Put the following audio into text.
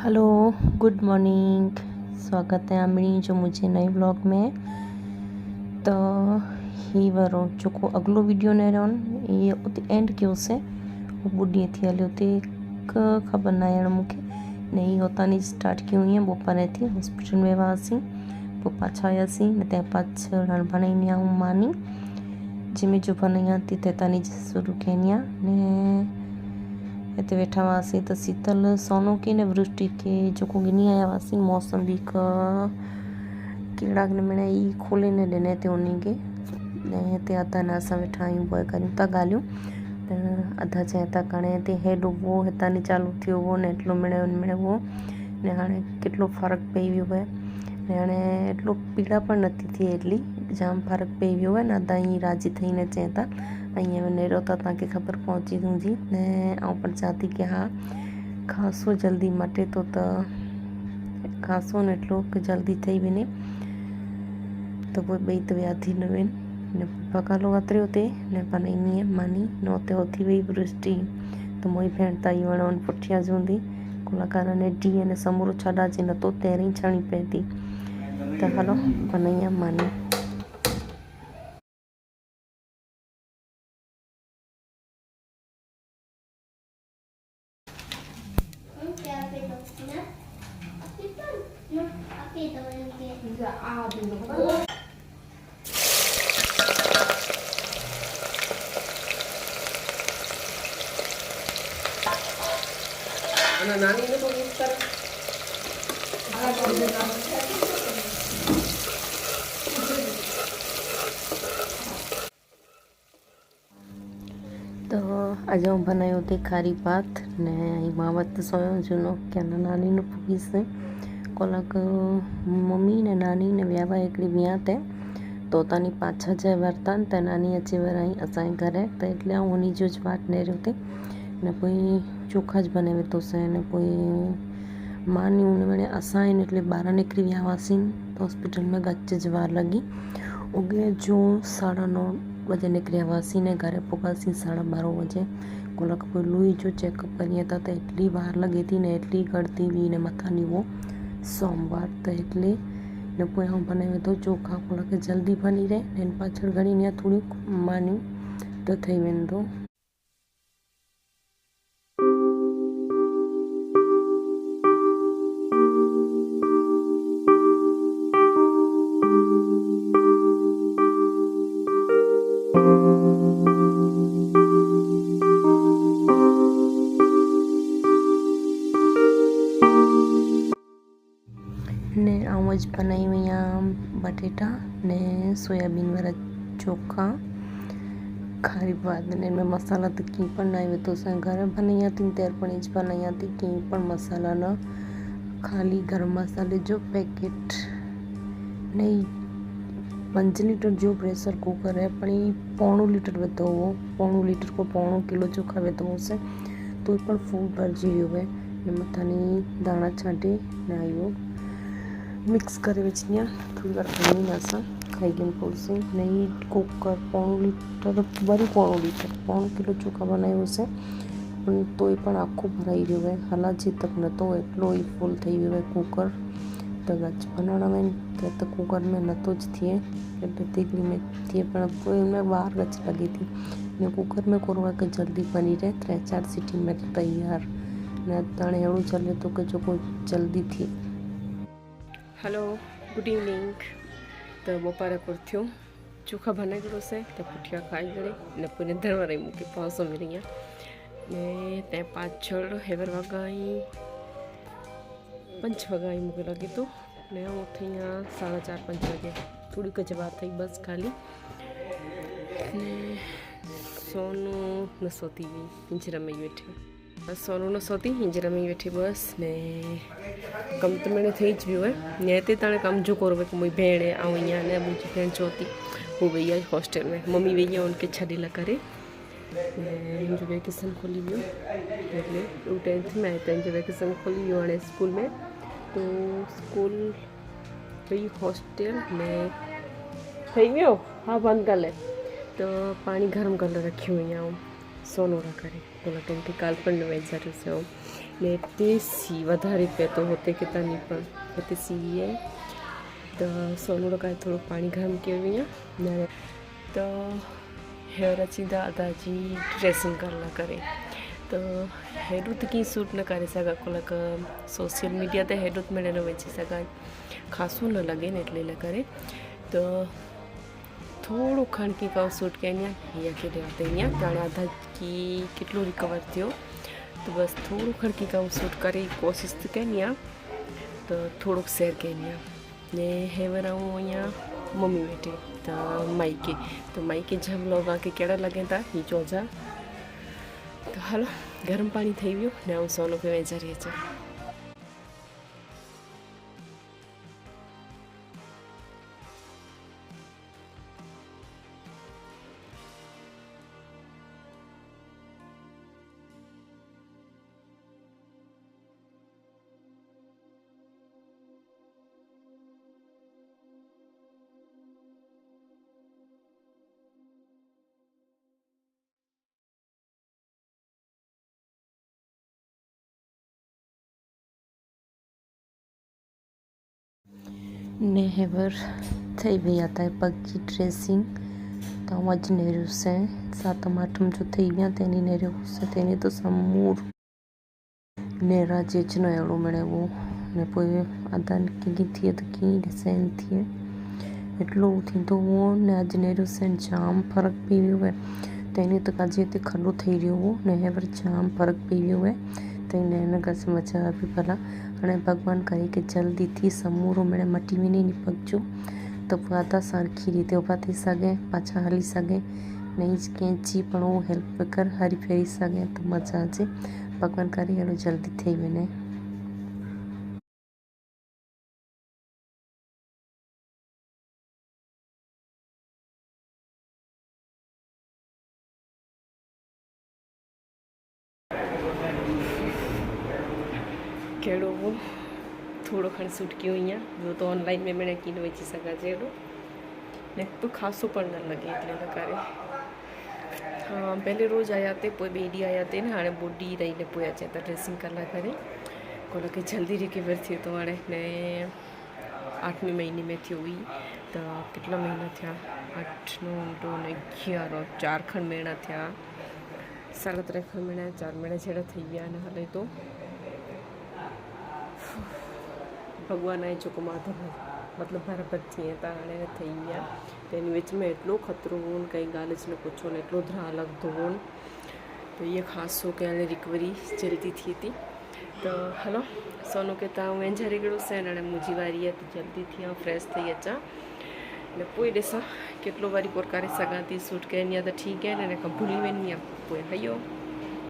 Hello good morning स्वागत है अमरी जो मुझे नए व्लॉग में तो ही वारो जेको अॻिलो वीडियो न रहनि इहे उते एंड कयोसीं उहो ॿ ॾींहं थी हलियो उते हिकु ख़बर न आहे मूंखे न ई हुतां जी स्टार्ट कयूं ईअं ॿोपारे थी हॉस्पिटल में वियासीं पोइ पाछा आयासीं न त पाछा हाणे बनाईंदी आहियां मानी जंहिंमें जो बनाई थी त हितां जी शुरू कयनी आहे ने हिते वेठा हुआसीं त शीतल सोनो खे ने वृष्टि खे जेको गिनी आया हुआसीं मौसम बि क कहिड़ा नमूने ई खोले न ॾिने ते उन खे ऐं हिते अधा न असां वेठा आहियूं पोइ करियूं था ॻाल्हियूं त अधा चए था कणे हिते हेॾो उहो हितां जी चालू थियो हुओ ने एटलो मिड़े मिड़े उहो ने हाणे केतिरो फ़र्क़ु पई वियो आहे ने हाणे एटलो पीड़ा पण नथी थिए एटली जाम फ़र्क़ु पई वियो आहे न अदा ईअं राज़ी थी न चए था ऐं हीअं नेरो त तव्हांखे ख़बर पहुची हूंदी ऐं आउं पण चवां थी की हा खांसो जल्दी मटे थो त खांसो ने एटलो की जल्दी ठही वञे त पोइ ॿई त विया थी न वेनि ने पकालो वातरियो हुते ने बनाईंदी मानी न हुते उथी वई वृष्टि त मोई भेण ताई वणनि पुठियां जूंदी कलाकार ने डी ने समूरो छॾाजे नथो तेरे ई छणी पए थी त हलो बनाई मानी અને નાનીને પણ મિક્સ કરે તો આજે હું બનાવ્યું તે ખારી ભાત ને અહીં માવત સોયો જૂનો ક્યાંના નાનીનું પૂગીશે કોલાક લોકો મમ્મીને, નાનીને વ્યાવા એકડી વ્યાં તે. તોતાની પાછા જે વર્તન, તે નાની અચી વરાઈ અસાઈ ઘરે, તો એટલે હું નીજો જ વાત નહીં રહેતી ને કોઈ ચોખા જ બનાવી તો છે ને કોઈ માની ઉણવણે અસાઈન એટલે બહાર નીકળી વ્યાવાસીન તો હોસ્પિટલમાં ગચ્ચે જવા લગી. ઉગે જો સાડા નવ વજે નીકળ્યા વાસીને ઘરે પોગાસી સાડા બાર વજે. કોલક પર લઈ જો ચેકઅપ કરીએ તો એટલી વાર લગી હતી ને એટલી ગળતી વી ને મથાની વો. સોમવાર તો એટલે ડબ્બો હું બનાવ્યો હતો ચોખા પણ કે જલ્દી બની રહે. એની પાછળ ઘણી ત્યાં થોડુંક માન્યું તો થઈ વેન તો. या बटेटा ने सोयाबीन वाला चोखा खारी बाद में मसाला तो की ना तो घर बनाया तीन तैयार पनीर बनाया थी की मसाला ना? खाली गरम मसाले जो पैकेट नहीं पंज लीटर जो प्रेशर कुकर है, अपनी पौणो लीटर वेतो वो पौणो लीटर को पौणो किलो चोखा वेतो उसे तो फूल भर जी हुए। मत नहीं दाना छाटे ना आई मिक्स कर थोड़ी बार पानी में खाई पड़े नहीं कुकर पौ लीटर वरी पौ लीटर। पौ किलो चोखा बना से। तो ये आखो भराइ रो है हालाँकि तक न तो एट्लो फूल थी गए कूकर। तो गच बना तो कूकर में न तो थे। दीपी में थे उनमें बार गच लगी थी। कूकर में कोरोना के जल्दी बनी रहे। त्रे चार सीटी में तैयार। ना न तो तेरू चले तो कि जो जल्दी थी। હલો ગુડ ઇવનિંગ તો બપોરે પૂરથ્યું. થયું ચોખા બનાવી દીધો છે તે પૂઠિયા ખાઈ ગઈ ને પૂને ધરવા રહી મૂકી પાંચસો મિરિયા ને તે પાછળ હેવર વગાઈ પંચ વગાઈ મૂકી લાગી હતું ને હું અહીંયા સાડા ચાર, પાંચ વાગે થોડીક જ વાત થઈ બસ ખાલી. ને સોનું નસોતી પિંજરામાં બેઠી. સોનું નહોતી હિંજર અમે બેઠી બસ ને કમ તો મને થઈ જ ગયું હે ને તે તાણે કમ જો કરો કે મુઈ ભેણે આવું અહીંયા ને બીજી ફ્રેન્ડ જોતી હું વૈયા જ હોસ્ટેલ મેં મમ્મી વૈયા ઉનકે છડીલા કરે ને હિંજુ વેકેશન ખોલી ગયું એટલે હું ટેન્થમાં આવ્યા ત્યાં જે વેકેશન ખોલી ગયું અને સ્કૂલ મેં તો સ્કૂલ ગઈ હોસ્ટેલ ને થઈ ગયો હા બંધ કરી લે તો પાણી ગરમ કરી રાખ્યું અહીંયા હું સોનોરા કરે કાલ્પણ વેચારું ને તે સી વધારે પહેતો હોતે કે તાની પણ. હોતે સીએ. તો સોનું કાંઈ થોડું પાણી ગરમ કેવું ને તો હેર અચી દાદાજી ડ્રેસિંગ કરવા કરે. તો હેડુત કી શૂટ ન કરી શકા કોલક સોશિયલ મીડિયા તે હેડુત મેળે ન વેચી શકાય ખાસું ન લગે ને એટલે કરે. તો થોડું ખણકી કહું સૂટ કે અહીંયા અહીંયા કે રહેતા અહીંયા. જાણે આધા કી કેટલું રિકવર થયો. તો બસ થોડું ખણકી કહું સૂટ કરી, કોશિશ તો કે અહીંયા તો થોડુંક શેર કે અહીંયા ને હેવર હું અહીંયા મમ્મી બેઠી, તો માઈકે તો માઈકે જમ લોગા કે કેળા લાગે તા એ ચોજા તો હાલો, ગરમ પાણી થઈ ગયું ને હું સોનું પીવા જરીએ છે नेहवर थी वही आता है पग की ड्रेसिंग तो अज नेरियस सत माठम जो थी गया से नेरियस तेनी तो समूर। नेरा चेचन अड़ो मिले वो, ने अदा निकी थी तो कि डिसाइन थी। एटलो तो वो, ने अज नेरियस जाम फ़र्क पी वो है तेनी तो अज इतने तो खड़ो थी रो वो नेहवर जाम फ़र्क पी वो है તેને એને કસે મજા આવી ભલા અને ભગવાન કહે કે, જલ્દીથી સમૂરો મેળે મટી નહીં નીપકજો તો પાતા સરખી રીતે ઊભા થઈ શકે પાછા હલી શકે નહીં જ કેંચી, પણ હું હેલ્પ વગર હરી ફેરી શકે તો મજા આવશે ભગવાન કરી એનું જલ્દી થઈ વને. કહેડો હું. થોડો ખણ છૂટક્યો અહીંયા. જો તો ઓનલાઈન મેં મને કીન વેચી શકા છે એડો ને તો ખાસો પણ ન લગે એટલે નકારે હા, પહેલે રોજ આવ્યા તે પોઈ બેડી આવ્યા તે ને, હાણે બોડી રહીને પોયા છે. તો ડ્રેસિંગ કરવા ઘરે. કોલો કે જલ્દી રિકવર થયું તો હાણે. ને આઠમી મહિને મેં થયું એ તો કેટલા મહિના થયા? આઠ નવ દોઢ અગિયાર, ચાર ખંડ મહિના થયા. સાડા ત્રણ ખંડ મહિના ચાર મહિના છેડા થઈ ગયા અને હવે તો. ભગવાન આવી ચૂકો માધવ મતલબ મારા પત્ની હતા અને થઈ ગયા. તેની વચમાં એટલો ખતરો હોન કંઈ ગાલે જ ને પૂછો ને એટલો ધ્રા લગતો હોન તો એ ખાસ શો કે આને રિકવરી જલ્દી થઈ હતી. તો હલો, સોનું કહેતા, હું એન્જા રેગડું છે અને મુજી વારી હતી. જલ્દીથી હું ફ્રેશ થઈ અચા એટલે પોઈ દેસા કેટલો વારી કોરકારે સગાતી સૂટ કે એની યાદ ઠીક હે ને કંભૂલી વેની પોઈ, હૈયો.